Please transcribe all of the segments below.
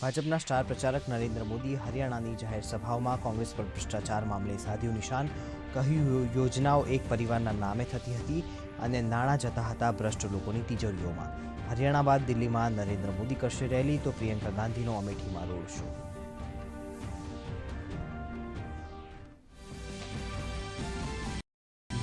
ભાજપના સ્ટાર પ્રચારક નરેન્દ્ર મોદી હરિયાણાની જાહેર સભાઓમાં કોંગ્રેસ પર ભ્રષ્ટાચાર મામલે સાધ્યું નિશાન. કહ્યું યોજનાઓ એક પરિવારના નામે થતી હતી અને નાણાં જતા હતા ભ્રષ્ટ લોકોની તિજોરીઓમાં. હરિયાણા બાદ દિલ્હીમાં નરેન્દ્ર મોદી કરશે રેલી તો પ્રિયંકા ગાંધીનો અમેઠીમાં રોડ શો.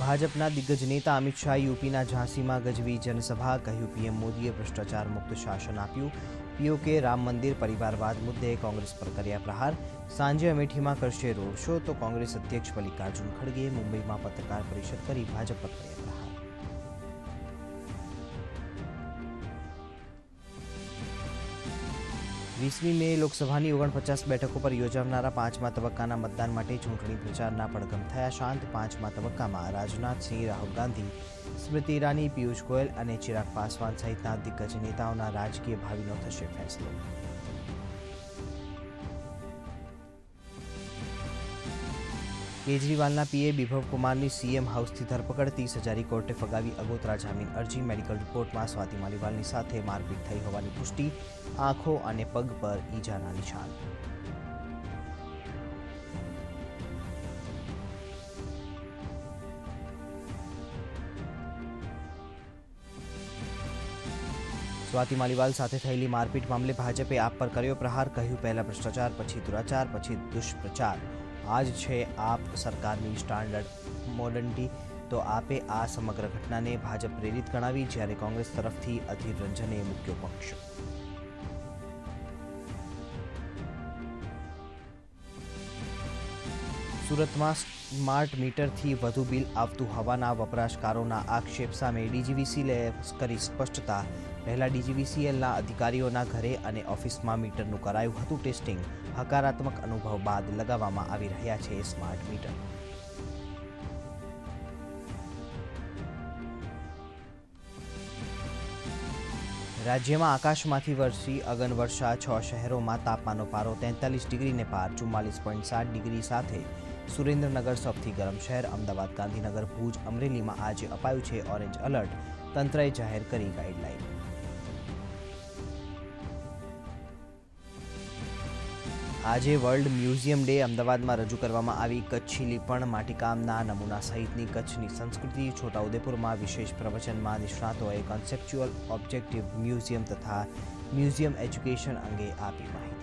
ભાજપના દિગ્ગજ નેતા અમિત શાહ યુપીના ઝાંસીમાં ગજવી જનસભા કહ્યું. પીએમ મોદીએ ભ્રષ્ટાચાર મુક્ત શાસન આપ્યું. પીઓકે રામ મંદિર પરિવારવાદ મુદ્દે કોંગ્રેસ પર કર્યા પ્રહાર. સાંજે અમેઠીમાં કરશે રોડ શો તો કોંગ્રેસ અધ્યક્ષ મલ્લિકાર્જુન ખડગેએ મુંબઈમાં પત્રકાર પરિષદ કરી ભાજપ પર કર્યા પ્રહાર. વીસમી મે લોકસભાની ઓગણપચાસ બેઠકો પર યોજાનારા પાંચમા તબક્કાના મતદાન માટે ચૂંટણી પ્રચારના પડઘમ થયા શાંત પાંચમા તબક્કામાં રાજનાથસિંહ રાહુલ ગાંધી, સ્મૃતિ ઈરાની, પિયુષ ગોયલ અને ચિરાગ પાસવાન સહિતના દિગ્ગજ નેતાઓના રાજકીય ભાવિનો થશે ફેસલો. કેજરીવાલના પીએ બિભવ કુમારની સીએમ હાઉસથી ધરપકડ, ત્રીસ હજારી કોર્ટે ફગાવી અગોતરા જામીન અરજી, મેડિકલ રિપોર્ટમાં સ્વાતિ માલીવાલની સાથે મારપીટ થઈ હોવાની પુષ્ટિ, આંખો અને પગ પર ઈજાના નિશાન. સ્વાતિ માલીવાલ સાથે થયેલી મારપીટ મામલે ભાજપે આપ પર કર્યો પ્રહાર, કહ્યું, પહેલા ભ્રષ્ટાચાર, પછી દુરાચાર, પછી દુષ્પ્રચાર. આજ છે આપ સરકારની સ્ટાન્ડર્ડ મોડર્નિટી તો આપે આ સમગ્ર ઘટનાને ભાજપ પ્રેરિત ગણાવી જ્યારે કોંગ્રેસ તરફથી અધીર રંજને મૂક્યો પક્ષ સુરતમાં સ્માર્ટ મીટરથી વધુ બિલ આવતું હોવાના વપરાશકારોના આક્ષેપ સામે ડીજીવીસીએ કરી સ્પષ્ટતા. પહેલા ડીજીવીસીએલના અધિકારીઓના ઘરે અને ઓફિસમાં મીટરનું કરાયું હતું ટેસ્ટિંગ. હકારાત્મક અનુભવ બાદ લગાવવામાં આવી રહ્યા છે સ્માર્ટ મીટર. રાજ્યમાં આકાશમાંથી વરસી અગનવર્ષા છ શહેરોમાં તાપમાનનો પારો તેતાલીસ ડિગ્રીને પાર, ચુમ્માલીસ પોઈન્ટ સાત ડિગ્રી સાથે સુરેન્દ્રનગર સૌથી ગરમ શહેર, અમદાવાદ, ગાંધીનગર, ભુજ, અમરેલીમાં આજે અપાયું છે ઓરેન્જ એલર્ટ તંત્રએ જાહેર કરી ગાઈડલાઈન. આજે વર્લ્ડ મ્યુઝિયમ ડે અમદાવાદમાં રજૂ કરવામાં આવી કચ્છી લીપણ માટીકામના નમૂના સહિતની કચ્છની સંસ્કૃતિ છોટાઉદેપુરમાં વિશેષ પ્રવચનમાં નિષ્ણાતોએ કોન્સેપ્ચ્યુઅલ ઓબ્જેક્ટિવ મ્યુઝિયમ તથા મ્યુઝિયમ એજ્યુકેશન અંગે આપી માહિતી.